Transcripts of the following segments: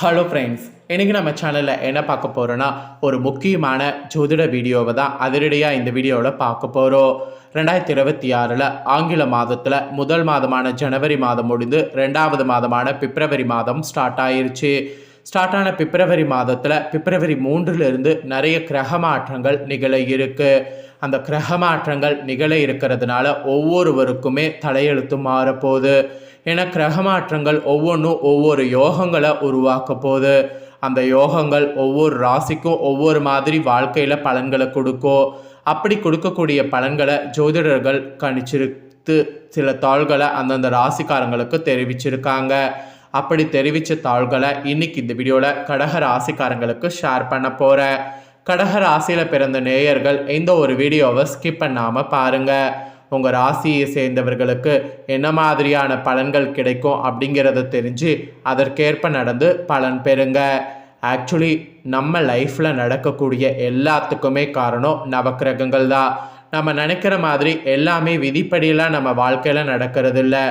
Hello friends இன்றைக்கி நம்ம சேனலில் என்ன பார்க்க போகிறோன்னா ஒரு முக்கியமான ஜோதிட வீடியோவை தான் அதிரடியாக இந்த வீடியோவில் பார்க்க போகிறோம் ரெண்டாயிரத்தி இருபத்தி ஆறில் ஆங்கில மாதத்தில் முதல் மாதமான ஜனவரி மாதம் முடிந்து ரெண்டாவது மாதமான பிப்ரவரி மாதம் ஸ்டார்ட் ஆயிருச்சு. ஸ்டார்ட் ஆன பிப்ரவரி மாதத்தில் பிப்ரவரி மூன்றிலிருந்து நிறைய கிரக மாற்றங்கள் நிகழ இருக்குது அந்த கிரக மாற்றங்கள் நிகழ இருக்கிறதுனால ஒவ்வொருவருக்குமே தலையெழுத்து மாறப்போகுது. ஏன்னா கிரக மாற்றங்கள் ஒவ்வொன்றும் ஒவ்வொரு யோகங்களை உருவாக்க போகுது. அந்த யோகங்கள் ஒவ்வொரு ராசிக்கும் ஒவ்வொரு மாதிரி வாழ்க்கையில் பலன்களை கொடுக்கும் அப்படி கொடுக்கக்கூடிய பலன்களை ஜோதிடர்கள் கணிச்சிருத்து சில தாள்களை அந்தந்த ராசிக்காரங்களுக்கு தெரிவிச்சிருக்காங்க. அப்படி தெரிவித்த தாள்களை இன்னைக்கு இந்த வீடியோவில் கடக ராசிக்காரங்களுக்கு ஷேர் பண்ண போகிறேன் கடக ராசியில் பிறந்த நேயர்கள் இந்த ஒரு வீடியோவை ஸ்கிப் பண்ணாமல் பாருங்கள் உங்கள் ராசியை சேர்ந்தவர்களுக்கு என்ன மாதிரியான பலன்கள் கிடைக்கும் அப்படிங்கிறத தெரிஞ்சு அதற்கேற்ப நடந்து பலன் பெறுங்க. ஆக்சுவலி நம்ம லைஃப்பில் நடக்கக்கூடிய எல்லாத்துக்குமே காரணம் நவக்கிரகங்கள் தான். நம்ம நினைக்கிற மாதிரி எல்லாமே விதிப்படியெல்லாம் நம்ம வாழ்க்கையில் நடக்கிறது இல்லை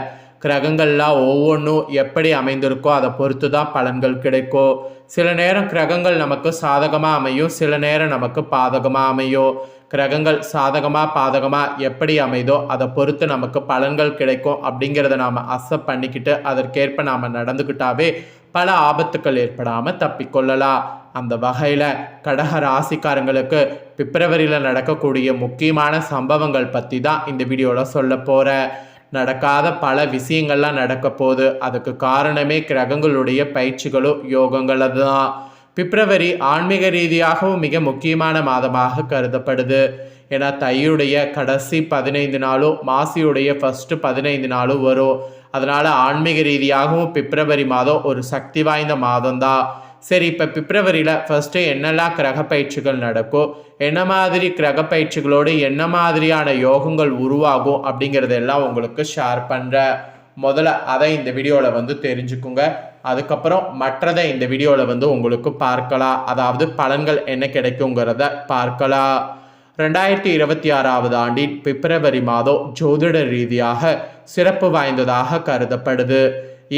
கிரகங்கள்லாம் ஒவ்வொன்றும் எப்படி அமைந்திருக்கோ அதை பொறுத்து தான் பலன்கள் கிடைக்கும். சில நேரம் கிரகங்கள் நமக்கு சாதகமாக அமையும் சில நேரம் நமக்கு பாதகமாக அமையும். கிரகங்கள் சாதகமாக பாதகமாக எப்படி அமைதோ அதை பொறுத்து நமக்கு பலன்கள் கிடைக்கும் அப்படிங்கிறத நாம் அசப் பண்ணிக்கிட்டு அதற்கேற்ப நாம் நடந்துக்கிட்டாவே பல ஆபத்துக்கள் ஏற்படாமல் தப்பிக்கொள்ளலாம் அந்த வகையில் கடக ராசிக்காரங்களுக்கு பிப்ரவரியில் நடக்கக்கூடிய முக்கியமான சம்பவங்கள் பற்றி தான் இந்த வீடியோவில் சொல்ல போகிறேன் நடக்காத பல விஷயங்கள்லாம் நடக்க போகுது அதுக்கு காரணமே கிரகங்களுடைய பயிற்சிகளும் யோகங்களும் தான். பிப்ரவரி ஆன்மீக ரீதியாகவும் மிக முக்கியமான மாதமாக கருதப்படுது. ஏன்னா தையுடைய கடைசி பதினைந்து நாளும் மாசியுடைய ஃபஸ்ட்டு பதினைந்து நாளும் வரும். அதனால் ஆன்மீக ரீதியாகவும் பிப்ரவரி மாதம் ஒரு சக்தி வாய்ந்த மாதம்தான். சரி இப்போ பிப்ரவரியில் ஃபஸ்ட்டு என்னெல்லாம் கிரக பயிற்சிகள் நடக்கும்? என்ன மாதிரி கிரக பயிற்சிகளோடு என்ன மாதிரியான யோகங்கள் உருவாகும்? அப்படிங்கிறதெல்லாம் உங்களுக்கு ஷேர் பண்ணுறேன் முதல்ல அதை இந்த வீடியோவில் வந்து தெரிஞ்சுக்குங்க. அதுக்கப்புறம் மற்றதை இந்த வீடியோவில் வந்து உங்களுக்கு பார்க்கலாம். அதாவது பலன்கள் என்ன கிடைக்குங்கிறத பார்க்கலாம். ரெண்டாயிரத்தி இருபத்தி ஆறாவது ஆண்டின் பிப்ரவரி மாதம் ஜோதிட ரீதியாக சிறப்பு வாய்ந்ததாக கருதப்படுது.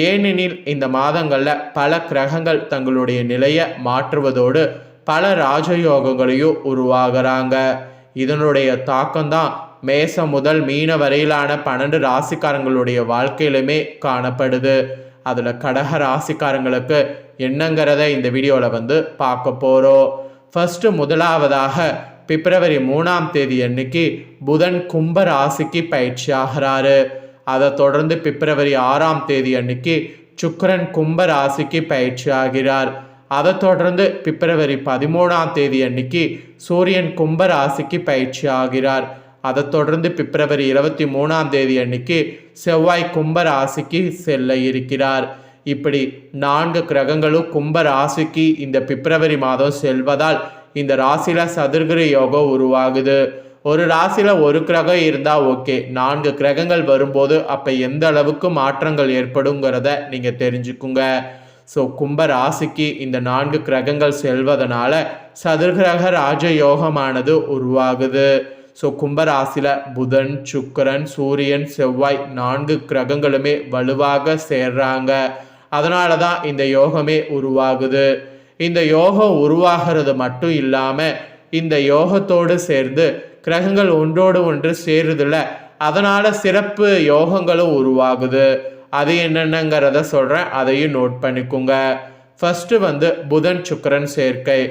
ஏனெனில் இந்த மாதங்களில் பல கிரகங்கள் தங்களுடைய நிலையை மாற்றுவதோடு பல ராஜயோகங்களையும் உருவாகிறாங்க. இதனுடைய தாக்கம்தான் மேசம் முதல் மீன வரையிலான பன்னெண்டு ராசிக்காரங்களுடைய வாழ்க்கையிலுமே காணப்படுது. அதில் கடக ராசிக்காரங்களுக்கு என்னங்கிறத இந்த வீடியோவில் வந்து பார்க்க போகிறோம் ஃபஸ்ட்டு முதலாவதாக பிப்ரவரி மூணாம் தேதி அன்னைக்கு புதன் கும்ப ராசிக்கு பயிற்சி ஆகிறாரு. அதை தொடர்ந்து பிப்ரவரி ஆறாம் தேதி அன்னைக்கு சுக்கரன் கும்ப ராசிக்கு பயிற்சி ஆகிறார். அதை தொடர்ந்து பிப்ரவரி பதிமூணாம் தேதி அன்னைக்கு சூரியன் கும்ப ராசிக்கு பயிற்சி ஆகிறார். அதை தொடர்ந்து பிப்ரவரி இருபத்தி மூணாம் தேதி அன்னைக்கு செவ்வாய் கும்ப ராசிக்கு செல்ல இருக்கிறார். இப்படி நான்கு கிரகங்களும் கும்ப ராசிக்கு இந்த பிப்ரவரி மாதம் செல்வதால் இந்த ராசியில் சதுர்கிர யோகம் உருவாகுது. ஒரு ராசியில் ஒரு கிரகம் இருந்தால் ஓகே. நான்கு கிரகங்கள் வரும்போது அப்போ எந்த அளவுக்கு மாற்றங்கள் ஏற்படுங்கிறத நீங்கள் தெரிஞ்சுக்குங்க. ஸோ கும்ப ராசிக்கு இந்த நான்கு கிரகங்கள் செல்வதனால சதுர்கிரக ராஜயோகமானது உருவாகுது. ஸோ கும்பராசியில் புதன் சுக்கரன் சூரியன் செவ்வாய் நான்கு கிரகங்களுமே வலுவாக சேர்றாங்க. அதனால தான் இந்த யோகமே உருவாகுது. இந்த யோகம் உருவாகிறது மட்டும் இல்லாமல் இந்த யோகத்தோடு சேர்ந்து கிரகங்கள் ஒன்றோடு ஒன்று சேருதில்ல அதனால் சிறப்பு யோகங்களும் உருவாகுது. அது என்னென்னங்கிறத சொல்கிறேன் அதையும் நோட் பண்ணிக்கோங்க. ஃபஸ்ட்டு வந்து புதன் சுக்கரன் சேர்க்கை.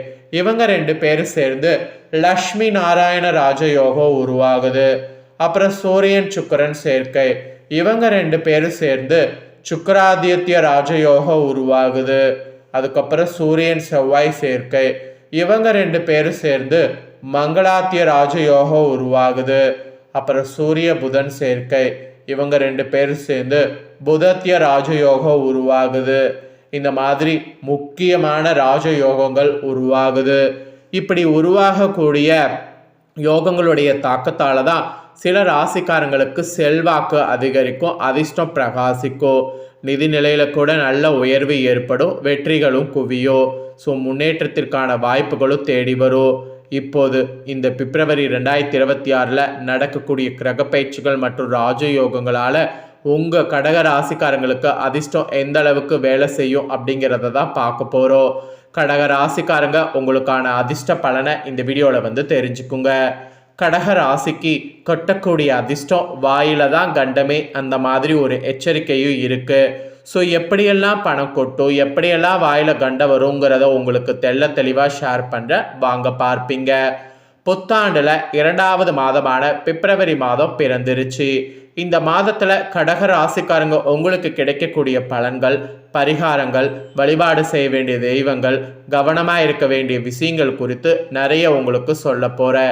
இவங்க ரெண்டு பேரும் சேர்ந்து லக்ஷ்மி நாராயண ராஜயோகம் உருவாகுது. அப்புறம் சூரியன் சுக்கரன் சேர்க்கை. இவங்க ரெண்டு பேரும் சேர்ந்து சுக்கராதித்ய ராஜயோகம் உருவாகுது. அதுக்கப்புறம் சூரியன் செவ்வாய் சேர்க்கை. இவங்க ரெண்டு பேரும் சேர்ந்து மங்களாத்திய ராஜயோகம் உருவாகுது. அப்புறம் சூரிய புதன் சேர்க்கை. இவங்க ரெண்டு பேரும் சேர்ந்து புதத்திய ராஜயோகம் உருவாகுது. இந்த மாதிரி முக்கியமான ராஜயோகங்கள் உருவாகுது. இப்படி உருவாகக்கூடிய யோகங்களுடைய தாக்கத்தால் தான் சில ராசிக்காரங்களுக்கு செல்வாக்கு அதிகரிக்கும் அதிர்ஷ்டம் பிரகாசிக்கும். நிதி நிலையில கூட நல்ல உயர்வு ஏற்படும் வெற்றிகளும் குவியும். ஸோ முன்னேற்றத்திற்கான வாய்ப்புகளும் தேடி வரும். இப்போது இந்த பிப்ரவரி ரெண்டாயிரத்தி இருபத்தி ஆறில் நடக்கக்கூடிய கிரக பயிற்சிகள் மற்றும் ராஜயோகங்களால் உங்கள் கடக ராசிக்காரங்களுக்கு அதிர்ஷ்டம் எந்த அளவுக்கு வேலை செய்யும் அப்படிங்கிறத தான் பார்க்க போகிறோம் கடக ராசிக்காரங்க உங்களுக்கான அதிர்ஷ்ட பலனை இந்த வீடியோவில் வந்து தெரிஞ்சுக்குங்க. கடக ராசிக்கு கொட்டக்கூடிய அதிர்ஷ்டம் வாயில தான் கண்டமே அந்த மாதிரி ஒரு எச்சரிக்கையும் இருக்குது ஸோ எப்படியெல்லாம் பணம் கொட்டும் எப்படியெல்லாம் வாயில் கண்ட வருங்கிறத உங்களுக்கு தெள்ள தெளிவாக ஷேர் பண்ணுற வாங்க பார்ப்பீங்க. புத்தாண்டில் இரண்டாவது மாதமான பிப்ரவரி மாதம் பிறந்துருச்சு. இந்த மாதத்தில் கடக ராசிக்காரங்க உங்களுக்கு கிடைக்கக்கூடிய பலன்கள் பரிகாரங்கள் வழிபாடு செய்ய வேண்டிய தெய்வங்கள் கவனமாக இருக்க வேண்டிய விஷயங்கள் குறித்து நிறைய உங்களுக்கு சொல்ல போகிற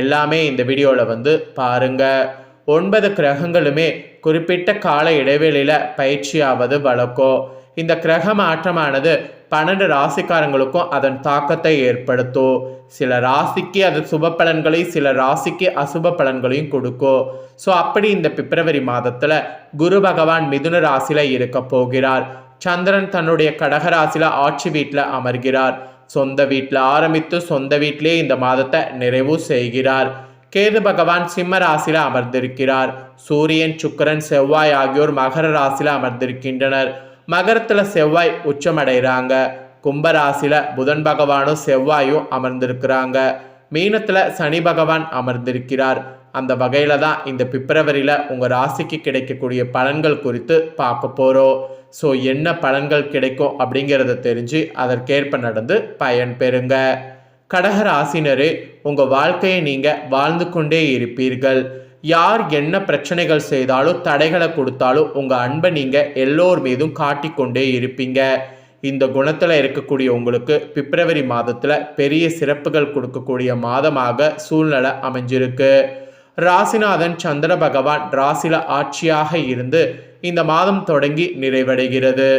எல்லாமே இந்த வீடியோவில் வந்து பாருங்கள் ஒன்பது கிரகங்களுமே குறிப்பிட்ட கால இடைவெளியில் பயிற்சியாவது வழக்கம். இந்த கிரக மாற்றமானது பன்னெண்டு ராசிக்காரங்களுக்கும் அதன் தாக்கத்தை ஏற்படுத்தும். சில ராசிக்கு அது சுப பலன்களையும் சில ராசிக்கு அசுப பலன்களையும் கொடுக்கும். ஸோ அப்படி இந்த பிப்ரவரி மாதத்தில் குரு பகவான் மிதுன ராசியில் இருக்க போகிறார். சந்திரன் தன்னுடைய கடகராசியில் ஆட்சி வீட்டில் அமர்கிறார். சொந்த வீட்டில் ஆரம்பித்து சொந்த வீட்டிலே இந்த மாதத்தை நிறைவு செய்கிறார். கேது பகவான் சிம்ம ராசியில் அமர்ந்திருக்கிறார். சூரியன் சுக்கரன் செவ்வாய் ஆகியோர் மகர ராசியில் அமர்ந்திருக்கின்றனர். மகரத்தில் செவ்வாய் உச்சமடைகிறாங்க. கும்பராசியில் புதன் பகவானும் செவ்வாயும் அமர்ந்திருக்கிறாங்க. மீனத்தில் சனி பகவான் அமர்ந்திருக்கிறார். அந்த வகையில் தான் இந்த பிப்ரவரியில் உங்கள் ராசிக்கு கிடைக்கக்கூடிய பலன்கள் குறித்து பார்க்க போகிறோம் ஸோ என்ன பலன்கள் கிடைக்கும் அப்படிங்கிறத தெரிஞ்சு அதற்கேற்ப நடந்து பயன் பெறுங்க. கடக ராசினரே உங்கள் வாழ்க்கையை நீங்கள் வாழ்ந்து கொண்டே இருப்பீர்கள். யார் என்ன பிரச்சனைகள் செய்தாலும் தடைகளை கொடுத்தாலும் உங்கள் அன்பை நீங்கள் எல்லோர் மீதும் காட்டிக்கொண்டே இருப்பீங்க. இந்த குணத்தில் இருக்கக்கூடிய உங்களுக்கு பிப்ரவரி மாதத்தில் பெரிய சிறப்புகள் கொடுக்கக்கூடிய மாதமாக சூழ்நிலை அமைஞ்சிருக்கு. ராசிநாதன் சந்திர பகவான் ராசில ஆட்சியாக இருந்து இந்த மாதம் தொடங்கி நிறைவடைகிறது.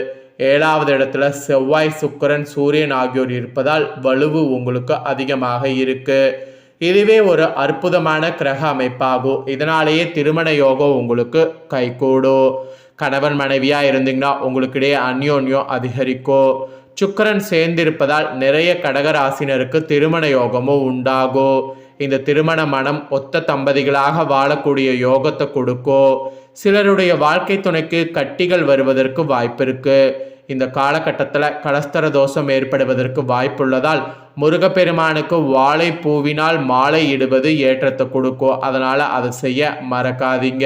ஏழாவது இடத்துல செவ்வாய் சுக்கரன் சூரியன் ஆகியோர் இருப்பதால் வலுவு உங்களுக்கு அதிகமாக இருக்குது இதுவே ஒரு அற்புதமான கிரக அமைப்பாகும் இதனாலேயே திருமண யோகம் உங்களுக்கு கைகூடும் கணவன் மனைவியாக இருந்தீங்கன்னா உங்களுக்கிடையே அந்யோன்யம் அதிகரிக்கும் சுக்கரன் சேர்ந்திருப்பதால் நிறைய கடகராசினருக்கு திருமண யோகமும் உண்டாகும் இந்த திருமண மனம் ஒத்த தம்பதிகளாக வாழக்கூடிய யோகத்தை கொடுக்கும் சிலருடைய வாழ்க்கை துணைக்கு கட்டிகள் வருவதற்கு வாய்ப்பு இருக்குது இந்த காலகட்டத்தில் கலஸ்தர தோஷம் ஏற்படுவதற்கு வாய்ப்புள்ளதால் முருகப்பெருமானுக்கு வாழை பூவினால் மாலை இடுவது ஏற்றத்தை கொடுக்கும். அதனால் அதை செய்ய மறக்காதீங்க.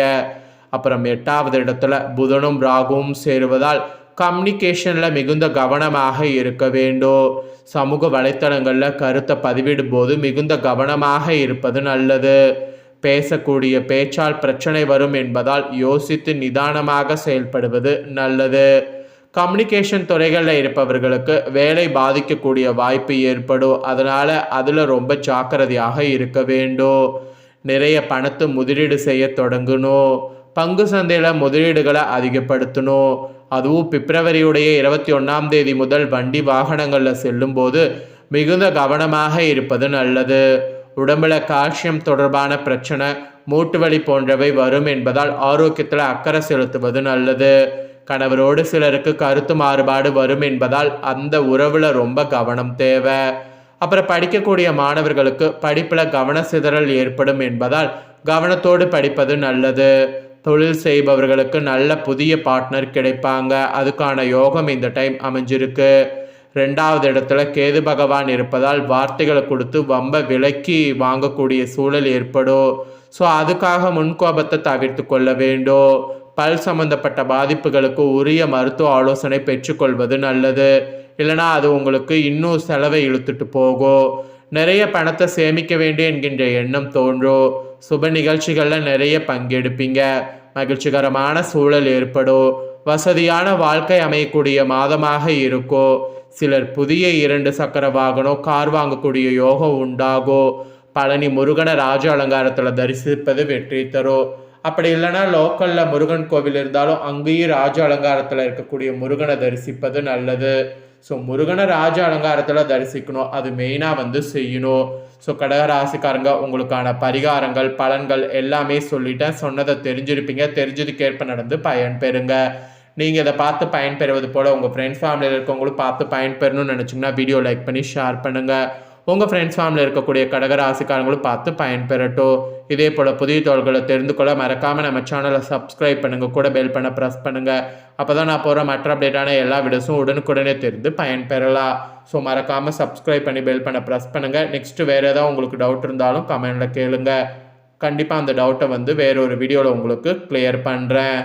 அப்புறம் எட்டாவது இடத்துல புதனும் ராகுவும் சேருவதால் கம்யூனிகேஷனில் மிகுந்த கவனமாக இருக்க வேண்டும். சமூக வலைத்தளங்களில் கருத்தை பதிவிடும் போது மிகுந்த கவனமாக இருப்பது நல்லது. பேசக்கூடிய பேச்சால் பிரச்சனை வரும் என்பதால் யோசித்து நிதானமாக செயல்படுவது நல்லது. கம்யூனிகேஷன் துறைகளில் இருப்பவர்களுக்கு வேலை பாதிக்கக்கூடிய வாய்ப்பு ஏற்படும். அதனால் அதில் ரொம்ப ஜாக்கிரதையாக இருக்க வேண்டும். நிறைய பணத்தை முதலீடு செய்ய தொடங்கணும். பங்கு சந்தையில் முதலீடுகளை அதிகப்படுத்தணும். அதுவும் பிப்ரவரியுடைய இருபத்தி ஒன்றாம் தேதி முதல் வண்டி வாகனங்களில் செல்லும்போது மிகுந்த கவனமாக இருப்பது நல்லது. உடம்புல கால்சியம் தொடர்பான பிரச்சனை மூட்டு வலி போன்றவை வரும் என்பதால் ஆரோக்கியத்தில் அக்கறை செலுத்துவது நல்லது. கணவரோடு சிலருக்கு கருத்து மாறுபாடு வரும் என்பதால் அந்த உறவில் ரொம்ப கவனம் தேவை. அப்புறம் படிக்கக்கூடிய மாணவர்களுக்கு படிப்பில் கவன சிதறல் ஏற்படும் என்பதால் கவனத்தோடு படிப்பது நல்லது. தொழில் செய்பவர்களுக்கு நல்ல புதிய பார்ட்னர் கிடைப்பாங்க. அதுக்கான யோகம் இந்த டைம் அமைஞ்சிருக்கு. ரெண்டாவது இடத்துல கேது பகவான் இருப்பதால் வார்த்தைகளை கொடுத்து வம்ப விலக்கி வாங்கக்கூடிய சூழல் ஏற்படும். ஸோ அதுக்காக முன்கோபத்தை தவிர்த்து கொள்ள வேண்டும். பல் சம்பந்தப்பட்ட பாதிப்புகளுக்கு உரிய மருத்துவ ஆலோசனை பெற்றுக்கொள்வது நல்லது. இல்லைனா அது உங்களுக்கு இன்னும் செலவை இழுத்துட்டு போகும் நிறைய பணத்தை சேமிக்க வேண்டும் என்கின்ற எண்ணம் தோன்றும் சுப நிகழ்ச்சிகளில் நிறைய பங்கெடுப்பீங்க. மகிழ்ச்சிகரமான சூழல் ஏற்படும் வசதியான வாழ்க்கை அமையக்கூடிய மாதமாக இருக்கும் சிலர் புதிய இரண்டு சக்கர வாகனம் கார் வாங்கக்கூடிய யோகம் உண்டாகும் பழனி முருகனை ராஜ அலங்காரத்தில் தரிசிப்பது வெற்றி தரும் அப்படி இல்லைன்னா லோக்கலில் முருகன் கோவில் இருந்தாலும் அங்கேயும் ராஜ அலங்காரத்தில் இருக்கக்கூடிய முருகனை தரிசிப்பது நல்லது. ஸோ முருகனை ராஜ அலங்காரத்தில் தரிசிக்கணும். அது மெயினாக வந்து செய்யணும். ஸோ கடகராசிக்காரங்க உங்களுக்கான பரிகாரங்கள் பலன்கள் எல்லாமே சொல்லிட்டேன். சொன்னதை தெரிஞ்சிருப்பீங்க. தெரிஞ்சதுக்கேற்ப நடந்து பயன் பெறுங்க. நீங்கள் இதை பார்த்து பயன்பெறுவது போல் உங்கள் ஃப்ரெண்ட்ஸ் ஃபேமிலியில் இருக்கவங்களும் பார்த்து பயன்பெறணும்னு நினச்சிங்கன்னா வீடியோ லைக் பண்ணி ஷேர் பண்ணுங்கள் உங்கள் ஃப்ரெண்ட்ஸ் ஃபேமிலியில் இருக்கக்கூடிய கடகராசிக்காரங்களும் பார்த்து பயன்பெறட்டும். இதே போல் புதிய தோள்களை தெரிந்து கொள்ள மறக்காமல் நம்ம சேனலை சப்ஸ்கிரைப் பண்ணுங்கள் கூட பெல் பண்ண ப்ரெஸ் பண்ணுங்கள் அப்போ தான் நான் போகிற மற்ற அப்டேட்டான எல்லா வீடியோஸும் உடனுக்குடனே தெரிந்து பயன்பெறலாம். ஸோ மறக்காமல் சப்ஸ்கிரைப் பண்ணி பெல் பண்ண ப்ரெஸ் பண்ணுங்கள் நெக்ஸ்ட்டு வேறு ஏதாவது உங்களுக்கு டவுட் இருந்தாலும் கமெண்டில் கேளுங்கள் கண்டிப்பாக அந்த டவுட்டை வந்து வேற ஒரு வீடியோவில் உங்களுக்கு கிளியர் பண்ணுறேன்